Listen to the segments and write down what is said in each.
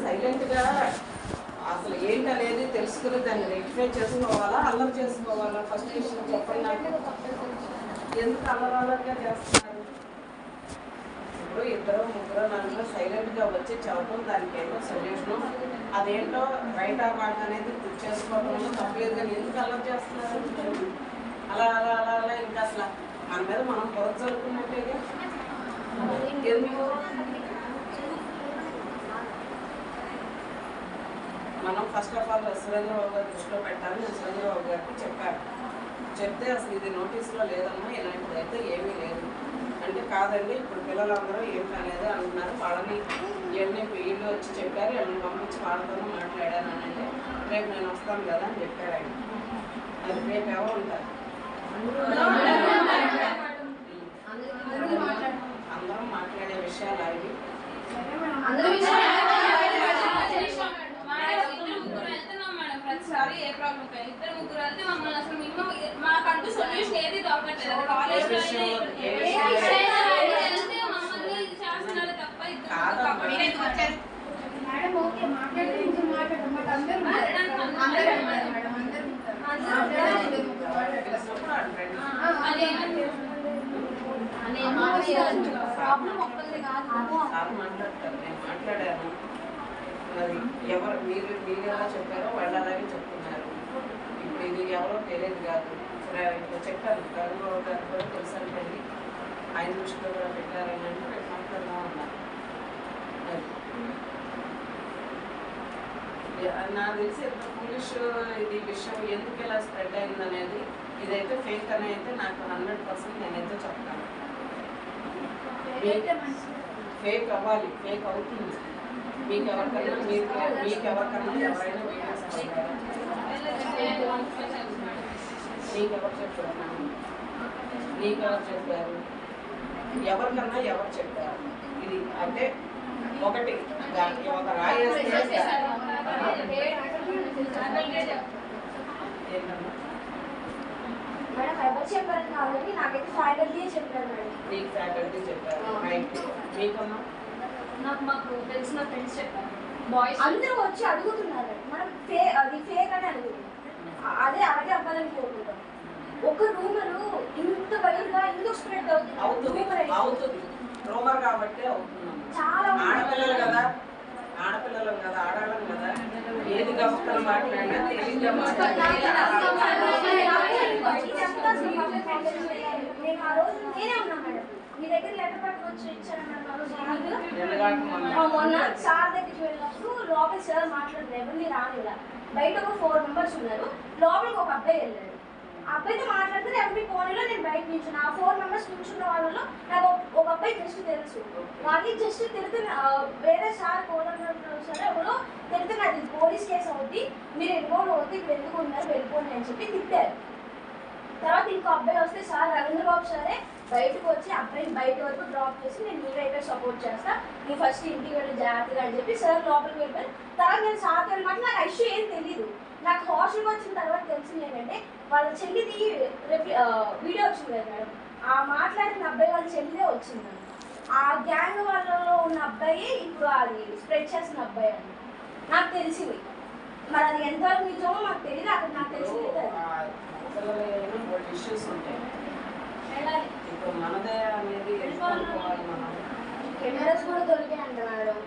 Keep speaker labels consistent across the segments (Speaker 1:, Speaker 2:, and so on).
Speaker 1: Silent సైలెంట్గా అసలు ఏంటనేది తెలుసుకుని దాన్ని రెక్టిఫై చేసుకోవాలా అల్లరి చేసుకోవాలా? ఫస్ట్ విషయం చెప్పండి నాకు. ఎందుకు అల్లరి అల్లరిగా చేస్తున్నారు? ఇప్పుడు ఇద్దరు ముగ్గురు నలుగురు సైలెంట్గా వచ్చి చదవడం దానికి ఏదో సొల్యూషన్ అదేంటో రైట్ ఆ రాంగ్ అనేది చేసుకోవడంలో తప్పలేదు కానీ ఎందుకు అల్లరి చేస్తున్నారు? అలా అలా అలా అలా ఇంకా అసలు మన మీద మనం బురద ఎందుకు? మనం ఫస్ట్ ఆఫ్ ఆల్ సురేంద్రబాబు గారి దృష్టిలో పెట్టాలని నేను సురేంద్రబాబు గారికి చెప్పాను చెప్తే అసలు ఇది నోటీస్లో లేదమ్మా ఇలాంటిది అయితే ఏమీ లేదు. అంటే కాదండి ఇప్పుడు పిల్లలందరూ ఏం కాలేదు అంటున్నారు. వాళ్ళని ఇవన్నీ వీళ్ళు వచ్చి చెప్పారు వీళ్ళని పంపించి వాళ్ళతోనూ మాట్లాడాను అని అంటే రేపు నేను వస్తాను కదా అని చెప్పారు ఆయన. అది రేపు ఎవరు ఉంటారు? అందరం మాట్లాడే విషయాలు అవి
Speaker 2: ప్రతిసారి ఏ ప్రాబ్లం ఇద్దరు ముగ్గురు వెళ్తే మమ్మల్ని అసలు మినిమం మాకంటూ సొల్యూషన్ ఏది దొరకట్లేదు కాలేజ్ వెళ్తే మమ్మల్ని చేస్తున్నారు తప్ప
Speaker 1: కాదమ్మా.
Speaker 2: ఇద్దరు
Speaker 3: మేడం ఓకే మాట్లాడితే ఇంకొక మాట్లాడడం బట్ అందరూ ఉంటారు. అందరూ ఉన్నారు మేడం అందరూ ఉంటారు. అందరూ ఉంటారు.
Speaker 1: తెలిసినప్పుడు అంటాడు
Speaker 2: అదే
Speaker 3: ప్రాబ్లం ఒక్కరిది కాదు
Speaker 1: సార్ మాట్లాడతారు నేను మాట్లాడాను మరి ఎవరు మీరు మీరు ఎలా చెప్పారో వాళ్ళు అలాగే చెప్తున్నారు ఇప్పుడు ఇది ఎవరో తెలియదు కాదు సరే ఇప్పుడు చెప్పారు కరుణబాబు గారు కూడా తెలుసంటండి ఆయన దృష్టిలో కూడా పెట్టారని అంటే మాట్లాడదాం అన్నారు అది. యా- నాకు తెలిసి ఎంత ఫులిష్ ఇది విషయం ఎందుకు ఇలా స్ప్రెడ్ అయింది అనేది ఇదైతే ఫేక్ అని అయితే నాకు హండ్రెడ్ పర్సెంట్ నేనైతే చెప్తాను. ఫేక్ అవ్వాలి ఫేక్ అవుతుంది మీకు ఎవరికైనా మీకు మీకు ఎవరికైనా ఎవరైనా? మీకు ఎవరు చెప్పారు మీకు ఎవరు చెప్పారు ఎవరికన్నా ఎవరు చెప్పారు ఇది అంటే ఒకటి దానికి ఒక రాయి?
Speaker 3: మేడం ఎవరు చెప్పారని కాదని నాకైతే ఫ్యాకల్టీ చెప్పారు మేడం.
Speaker 1: నీకు ఫ్యాకల్టీ చెప్పారు. రైట్ మీకమ్మా
Speaker 2: నాకు మాకు తెలిసిన ఫ్రెండ్స్ చెప్పారు. బాయ్స్
Speaker 3: అందరూ వచ్చి అడుగుతున్నారు. మనం ఫే అది ఫేక్ అని అడుగుతున్నాం. అదే అలాగే అవ్వాలని కోరుకుంటాం ఒక రూమరు ఇంత వైరుగా ఎందుకు స్ప్రెడ్ అవుతుంది.
Speaker 1: అవుతుంది.
Speaker 3: రూమర్ చాలా.
Speaker 1: ఆడపిల్లలు కదా. ఆడపిల్లలు కదా ఆడాలం కదా. ఏది గమకం మాట్లాడినా
Speaker 3: మీ దగ్గర లెటర్ పట్టుకొచ్చి
Speaker 1: మొన్న
Speaker 3: సార్ దగ్గరికి వెళ్ళినప్పుడు లోపల సార్ మాట్లాడలేదు మీరు రానిలా బయట ఒక ఫోర్ మెంబర్స్ ఉన్నారు లోపలికి ఒక అబ్బాయి వెళ్ళాడు. అబ్బాయితో మాట్లాడితే ఎవరి ఫోన్లో నేను బయట నిల్చున్నా. ఆ ఫోర్ మెంబర్స్ నిల్చున్న వాళ్ళలో నాకు ఒక- అబ్బాయి జస్ట్ తెలుసు. వాళ్ళకి జస్ట్ ఆ, వేరే సార్ కోదండ సరే ఎవరో తిడుతున్న అది పోలీస్ కేసు అవుద్ది. మీరు ఇన్వాల్వ్ అవుతుంది ఇక్కడ ఎందుకు ఉన్నారు? వెళ్ళిపోండి అని చెప్పి తిట్టారు. తర్వాత ఇంకో అబ్బాయి వస్తే సార్ రవీంద్రబాబు సరే బయటకు వచ్చి అబ్బాయిని బయట వరకు డ్రాప్ చేసి నేను నీకైతే సపోర్ట్ చేస్తా. నువ్వు ఫస్ట్ ఇంటికి వెళ్ళి జాగ్రత్తగా అని చెప్పి సార్ లోపలికి వెళ్ళిపోయి తర్వాత నేను సార్ వెళ్ళమాట నాకు ఆ ఇష్యూ ఏం తెలియదు నాకు హాస్టల్కి వచ్చిన తర్వాత తెలిసింది ఏంటంటే వాళ్ళ చెల్లిది వీడియో వచ్చింది కదా మేడం. ఆ మాట్లాడిన అబ్బాయి వాళ్ళ చెల్లిదే వచ్చింది. ఆ గ్యాంగ్ వాళ్ళలో ఉన్న అబ్బాయి ఇప్పుడు అది స్ప్రెడ్ చేసిన అబ్బాయి అని నాకు తెలిసింది. మరి అది ఎంతవరకు నిజమో నాకు తెలియదు అక్కడ నాకు తెలిసింది
Speaker 1: ఇష్యూస్ ఉంటాయి. ఇప్పుడు మనదే అనేది
Speaker 3: కెమెరాస్ కూడా దొరికాయంట మేడం?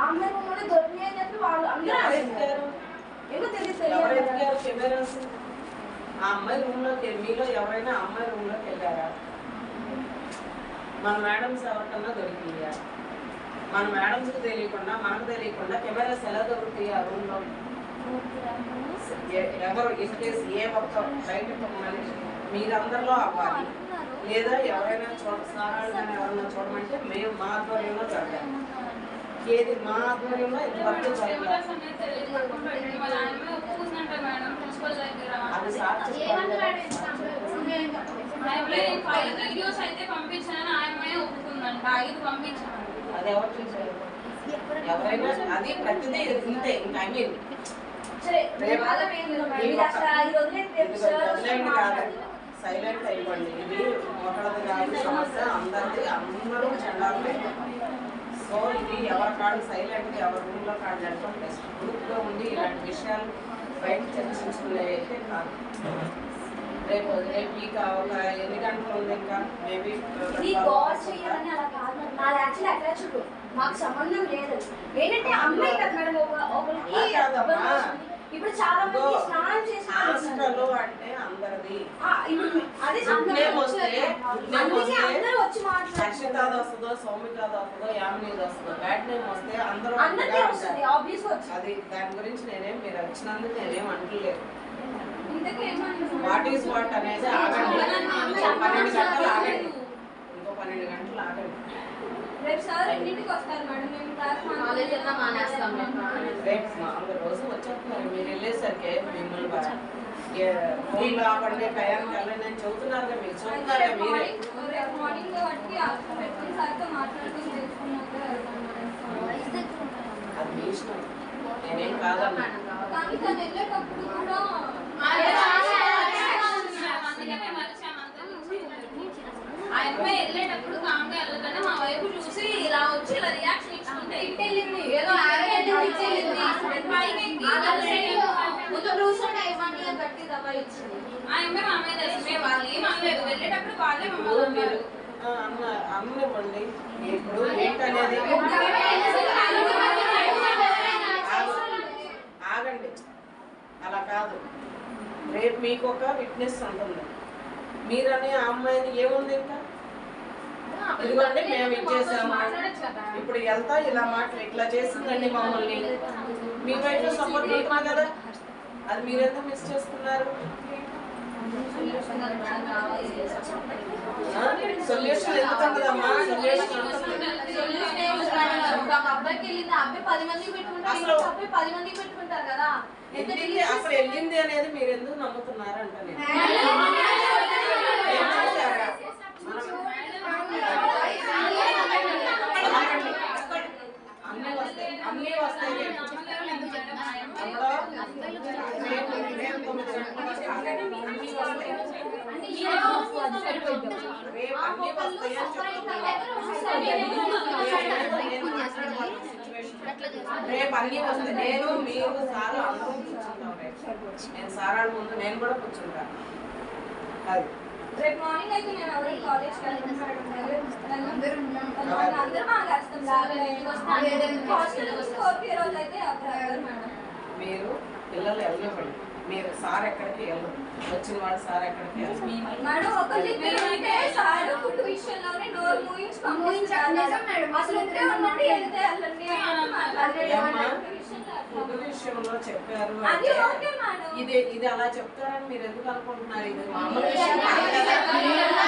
Speaker 3: ఆమె దొరికాయి అని చెప్పి వాళ్ళు అందరూ? ఏమో తెలియదు
Speaker 1: ఆ అమ్మాయి రూమ్లోకి మీలో ఎవరైనా అమ్మాయి రూమ్లోకి వెళ్ళారా? మన మేడమ్స్ ఎవరికన్నా దొరికిందా? మన మేడమ్స్కి తెలియకుండా మనకు తెలియకుండా కెమెరాస్ ఎలా దొరుకుతాయి ఆ రూమ్లో? ఎ- ఎవరు ఇన్ కేస్ ఏ ఒక్క బయట మనిషి మీరందరిలో అవ్వాలి. లేదా ఎవరైనా చూడ సారాలు కానీ ఎవరైనా చూడమంటే మేము మా ఆధ్వర్యంలో జరగాలి. ఏది మా ఆధ్వర్యంలో అది
Speaker 2: అయితే ఒప్పుకుందంట ఐదు పంపించాను
Speaker 1: అది ఎవరు చూసారు ఎవరైనా అది ఇంతే ఇంకా ఐ మీన్ సైలెంట్ కాదు. అయిపోండి. ఇది ఒకరిది కాదు సమస్య. అందరికీ అందరూ చండాలే సో ఇది ఎవరి కాడు సైలెంట్ ఎవరి రూమ్లో కాడు వెళ్ళడం బెస్ట్ గ్రూప్గా ఉండి ఇలాంటి విషయాలు బయట చర్చించుకునే అయితే కాదు. రేపు రేపు ఒక ఎన్ని గంటలు ఉంది ఇంకా? మేబీ
Speaker 3: కాదు మాకు సంబంధం లేదు. ఏంటంటే అమ్మాయి కదా మేడం ఒక- ఒకరికి. ఇప్పుడు చాలా మంది స్నానం చేసి
Speaker 1: హాస్టల్ అంటే అందరిది.
Speaker 3: ఇప్పుడు అదే అందుకే వచ్చి మాట్లాడుతున్నారు
Speaker 1: వస్తుందో సౌమికాది వస్తుందో యామినీది వస్తుందో బ్యాడ్ నేమ్ వస్తే అందరూ
Speaker 3: అందరికీ వస్తుంది. ఆబ్వియస్
Speaker 1: అది దాని గురించి నేనేం మీరు వచ్చినందుకు నేనేం అంటలేదు. వాట్ ఈస్ వాట్ అనేది ఆగండి. ఇంకో పన్నెండు గంటలు ఆగండి. ఇంకో పన్నెండు గంటలు ఆగండి.
Speaker 2: రేపు సార్ ఎన్నింటికి వస్తారు మేడం? మేము క్లాస్
Speaker 4: కాలేజ్ అంతా మానేస్తాం మేము.
Speaker 1: రేపు మామూలు రోజు వచ్చేస్తున్నారు. మీరు వెళ్ళేసరికి మిమ్మల్ని ఫోన్లో ఆపండి టయానికి వెళ్ళండి అని చెబుతున్నారుగా మీరు చెబుతున్నారుగా
Speaker 2: రేపు
Speaker 1: మీరే
Speaker 2: మార్నింగ్ రేపు మార్నింగ్ వాటికి అర్థం పెట్టుకుని సార్తో మాట్లాడుకుని తెలుసుకున్నాక వెళ్తాం మేడం
Speaker 1: అది మీ ఇష్టం
Speaker 2: కానీ తను వెళ్ళేటప్పుడు కామ్గా వెళ్ళకుండా మా వైపు చూసి ఇలా వచ్చి ఇలా రియాక్షన్ ఇచ్చుకుంటే ఇట్టెళ్ళింది ఏదో
Speaker 4: ముందు కూర్చొని ఇవ్వండి. గట్టి దబాయి ఇచ్చింది
Speaker 2: ఆ అమ్మాయి మా అమ్మాయి తెలుసు వాళ్ళు ఏం అనలేదు వెళ్ళేటప్పుడు వాళ్ళే మమ్మల్ని అన్నారు
Speaker 1: ఆ, అన్న అమ్మనివ్వండి ఇప్పుడు ఏంటనేది ఆగండి అలా కాదు. రేపు మీకు ఒక విట్నెస్ ఉంటుంది. మీరని ఆ అమ్మాయిని ఏముంది ఇంకా? ఇదిగోండి మేము ఇచ్చేసాము ఇప్పుడు వెళ్తా ఇలా మాటలు ఇట్లా చేసిందండి మమ్మల్ని. మీ వైపు సపోర్ట్ ఉంటుంది కదా. అది మీరెందుకు మిస్ చేస్తున్నారు సొల్యూషన్ ఎందుకు ఉండదమ్మా సొల్యూషన్ ఉంటుంది
Speaker 4: ఒక అబ్బాయికి వెళ్ళింది ఆ అబ్బాయి పది అబ్బాయి పది మందికి పెట్టుకుంటారు కదా
Speaker 1: అసలు వెళ్ళింది అనేది మీరు ఎందుకు నమ్ముతున్నారు అంటే? అన్నీ వస్తాయి. అన్నీ వస్తాయి. రేపు అన్నీ వస్తాయి. నేను మీరు సార్ అందరూ కూర్చుంటాం రేపు. నేను సారాల ముందు నేను కూడా కూర్చుంటాను అది.
Speaker 2: రేపు మార్నింగ్ అయితే నేను కాలేజ్ అందరూ అందరూ వస్తాం అయితే
Speaker 1: మీరు పిల్లలు వెళ్ళనివ్వండి మీరు సార్ ఎక్కడికి వెళ్ళరు. వచ్చిన వాడు సార్ ఎక్కడికి వెళ్ళరు
Speaker 2: మేడం ఒకళ్ళు ఇద్దరు ఉంటే సార్ ఫుడ్ విషయంలోనే డోర్ మూయించి పంపించారు అసలు ఇద్దరే ఉండండి వెళ్తే వెళ్ళండి అని మాట్లాడారు.
Speaker 1: ఏమ్మా?
Speaker 2: విషయంలో
Speaker 1: చెప్పారు ఇది ఇది అలా చెప్తారని మీరు ఎందుకు అనుకుంటున్నారు? ఇది మామూలు విషయం కాదు కదా.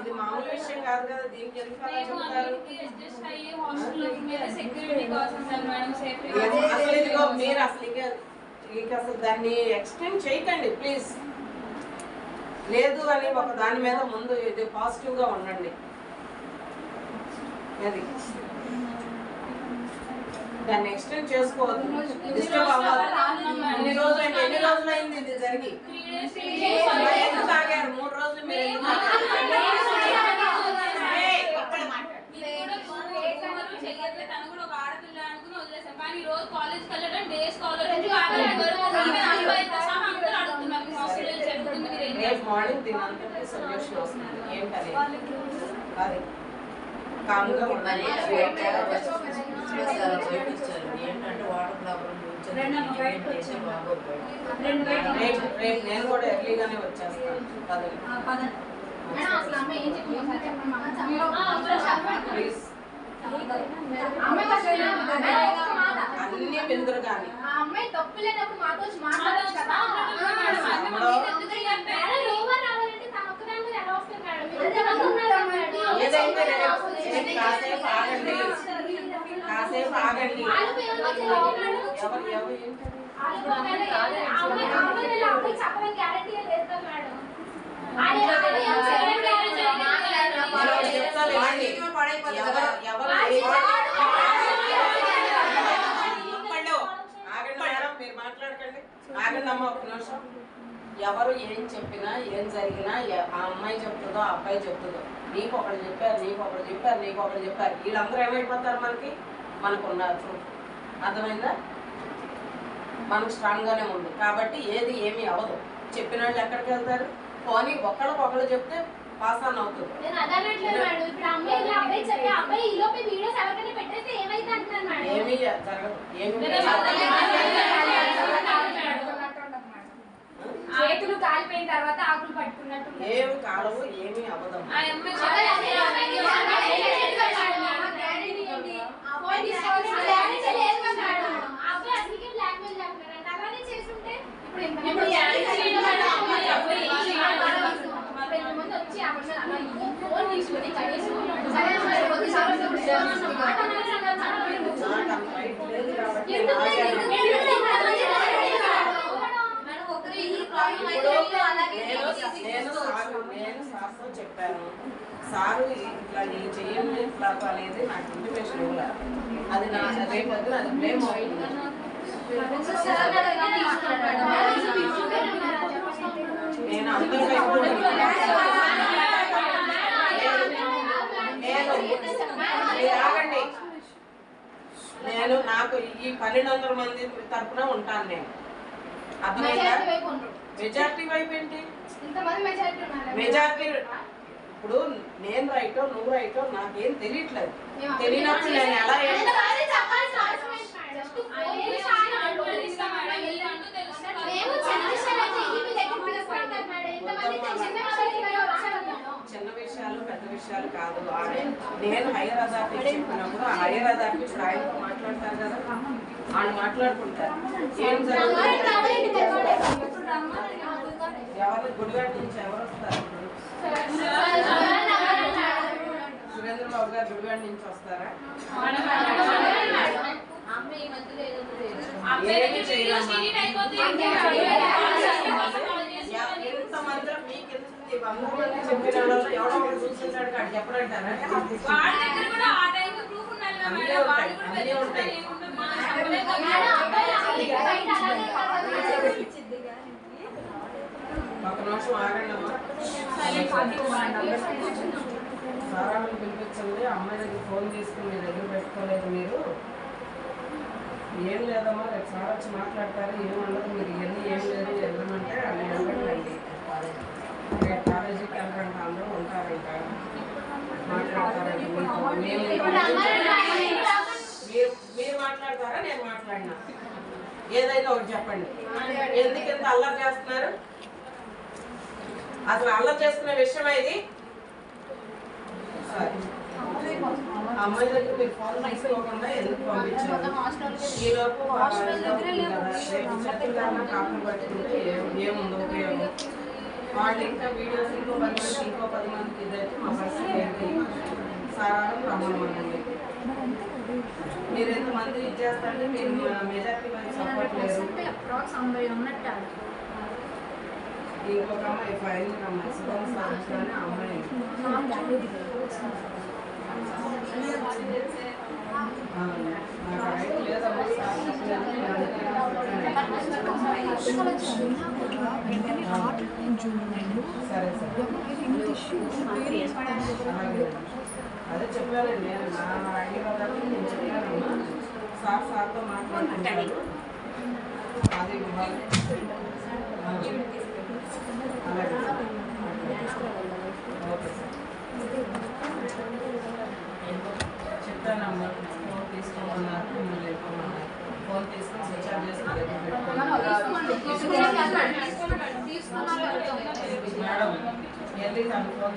Speaker 1: ఇది మామూలు విషయం కాదు కదా. దీనికి ఎందుకు అలా చెప్తారు? అసలు ఇదిగో మీరు అసలు ఇక ఇక అసలు దాన్ని ఎక్స్టెండ్ చేయకండి ప్లీజ్ లేదు అని ఒక దాని మీద ముందు ఇది పాజిటివ్గా ఉండండి. అది. దాన్ని ఎక్స్టెండ్ చేసుకోవద్దు. డిస్టర్బ్ అవ్వదు ఎన్ని ఎన్ని రోజులైంది ఇది జరిగి? ఎందుకు ఆగారు? మూడు రోజులు మీరు? ఏయ్, ఒక్కడే రేపు మార్నింగ్ దీని అంతటి సొల్యూషన్ వస్తుంది ఏంటది అది కామ్గా ఉండాలి
Speaker 5: ఏంటంటే వాటర్ ప్రాబ్లం
Speaker 1: రేపు రేపు నేను కూడా ఎర్లీగానే వచ్చేస్తాను. ప్లీజ్. అన్ని కానీ
Speaker 4: అమ్మాయి తప్పు లేనప్పుడు మాతో మాట్లాడొచ్చు కదా.
Speaker 1: కాసేపు ఆగండి కాసేపు ఒక్కళ్ళు. ఆగండి మేడం మీరు మాట్లాడకండి ఆగండి అమ్మ ఒక నిమిషం ఎవరు ఏం చెప్పినా ఏం జరిగినా ఆ అమ్మాయి చెప్తుందో ఆ అబ్బాయి చెప్తుందో నీకు ఒకళ్ళు చెప్పారు నీకు ఒకళ్ళు చెప్పారు నీకు ఒకళ్ళు చెప్పారు వీళ్ళందరూ ఏమైపోతారు మనకి? మనకు ఉన్నారు ప్రూఫ్ అర్థమైందా? మనకు స్ట్రాంగ్గానే ఉంది. కాబట్టి ఏది ఏమీ అవ్వదు. చెప్పిన వాళ్ళు ఎక్కడికి వెళ్తారు? పోనీ ఒకళ్ళకి ఒకళ్ళు చెప్తే పాస్ ఆన్ అవుతుంది.
Speaker 4: అదనట్లేదు మేడం ఇప్పుడు అమ్మాయి ఇలా అబ్బాయి చెప్పి అబ్బాయి ఈ లోపే వీడియోస్ ఎవరికైనా పెట్టేస్తే ఏమైతే అంటున్నాను మేడం
Speaker 1: ఏమీ జరగదు ఏమీ
Speaker 4: కాలిపోయిన తర్వాత ఆకులు పట్టుకున్నట్టు
Speaker 1: కాలవు ఏమీ
Speaker 4: ఎందుకు
Speaker 1: నాకే
Speaker 4: లేదు?
Speaker 1: అర్థం.
Speaker 4: ఎందుకు లేదు?
Speaker 2: మేడం ఒకరు ఈ ప్రాబ్లం అయితే
Speaker 1: ఇప్పుడు
Speaker 2: వీళ్ళు అలాగే
Speaker 1: నేను నేను సార్ నేను సార్తో చెప్పాను. సారు ఇట్లా నేను చెయ్యండి ఇట్లా అనేది నాకు ఇంటిమేషన్ ఇవ్వలేదు అది నా రేపు అది
Speaker 2: మేము
Speaker 1: నేను అందరికీ నేను ఆగండి. నేను నాకు ఈ పన్నెండు వందల మంది తరపున ఉంటాను నేను.
Speaker 4: మెజారిటీ వైపు
Speaker 1: ఏంటి?
Speaker 4: ఇంతమంది మెజారిటీ ఉన్నారు?
Speaker 1: మెజార్టీ ఇప్పుడు నేను రైటో నువ్వు రైటో నాకేం తెలియట్లేదు. తెలియనప్పుడు నేను ఎలా
Speaker 4: చిన్న విషయాలు
Speaker 1: పెద్ద విషయాలు కాదు. నేను హైయర్ అథారిటీ చెప్పినప్పుడు ఆ హైయర్ అథారిటీ ఇప్పుడు ఆయనతో మాట్లాడతారు కదా. వాళ్ళు మాట్లాడుకుంటారు. ఏం జరుగుతుంది? గుడివాడ నుంచి ఎవరు వస్తారు
Speaker 4: రమ్మని రమ్మని మేడం.
Speaker 1: సురేంద్ర బాబు గారు గుడివాడ నుంచి వస్తారా
Speaker 2: అమ్మాయి ఈ మధ్యలో ఏదో లేదు.
Speaker 1: ఏమీ చేయలేమ్మా.
Speaker 2: డిలీట్ అయిపోతే
Speaker 4: అంతే.
Speaker 1: ఎ- ఎంతమంది మీకు ఎంత వంద మంది చెప్పిన వాళ్ళలో ఎవడో ఒకడు చూసింటాడు కాదు చెప్పడంటారా
Speaker 2: వాళ్ళ దగ్గర కూడా ఆ టైంలో ప్రూఫ్ ఉండాలి కదా మేడం. వాళ్ళు కూడా
Speaker 1: అన్నీ ఉంటాయి.
Speaker 2: వెతుకుతారు ఏముంటుంది. మనం చెప్పలేం కదా.
Speaker 4: మేడం, అబ్బాయి అసలు బయట అలాగే కాదు.
Speaker 1: ఒక నిమిషం ఆగండి అమ్మా సారాలను పిలిపించండి అమ్మాయి దగ్గర ఫోన్ తీసుకుని మీ దగ్గర పెట్టుకోలేదు మీరు ఏం లేదమ్మా రేపు సార్ వచ్చి మాట్లాడతారు? ఏమన్నది మీరు ఇవన్నీ ఏం లేదు వెళ్ళమంటే అది వెళ్ళండి రేపు కాలేజీకి వెళ్ళరంట అందరూ ఉంటారంట మాట్లాడతారంట మీరు మీరు మాట్లాడతారా? నేను మాట్లాడినా? ఏదైనా ఒకటి చెప్పండి. ఎందుకు ఇంత అల్లరి చేస్తున్నారు? అసలు అల్లరి చేసుకునే విషయం ఇది? సరే. అమ్మాయి దగ్గర మీరు ఫోన్ తీసుకోకుండా ఎందుకు పంపించారు? ఈ లోపు కాపులు పట్టుకుంటే ఏం- ఏముంది ఉపయోగం? వాళ్ళు ఇంకా వీడియోస్ ఇంకో పది మంది ఇంకో పది మందికి ఇదైతే మా పరిస్థితి ఏంటి? సారాలను రమ్మనమండి మీరు ఎంతమంది ఇది చేస్తారంటే మీరు మెజార్టీ వైపు సపోర్ట్ లేదు ఇంకొక అమ్మాయి ఫైల్ అమ్మాయి సుగం సాధించాలని ఆ అమ్మాయి ఆ, నాకు రైట్ లేదమ్మా సార్ చెప్పలేదు. నేను అందుకే సరే సరే అలాగే. అదే చెప్పానండి నేను నా ఐడి వాళ్ళకి నేను చెప్పానమ్మా సార్ సార్తో మాట్లాడుకుంటాను అది చెప్పానమ్మా ఫోన్ తీసుకోమన్నారు మిమ్మల్ని ఫోన్ తీసుకొని స్విచ్ ఆఫ్ చేసి నా దగ్గర పెట్టుకోమన్నారు. మేడం వెళ్ళి తన ఫోన్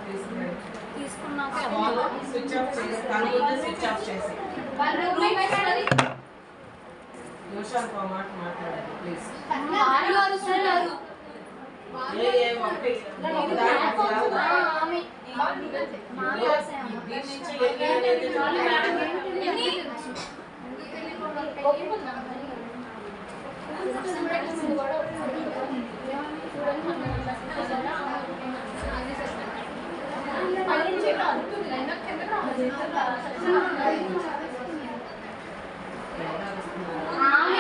Speaker 1: ఫోన్ స్విచ్ ఆఫ్ చేసి తన స్విచ్ ఆఫ్ చేసి. నిమిషానికి ఒక మాట మాట్లాడండి ప్లీజ్
Speaker 4: ఆమె.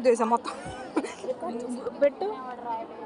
Speaker 3: るで
Speaker 6: しょもっと。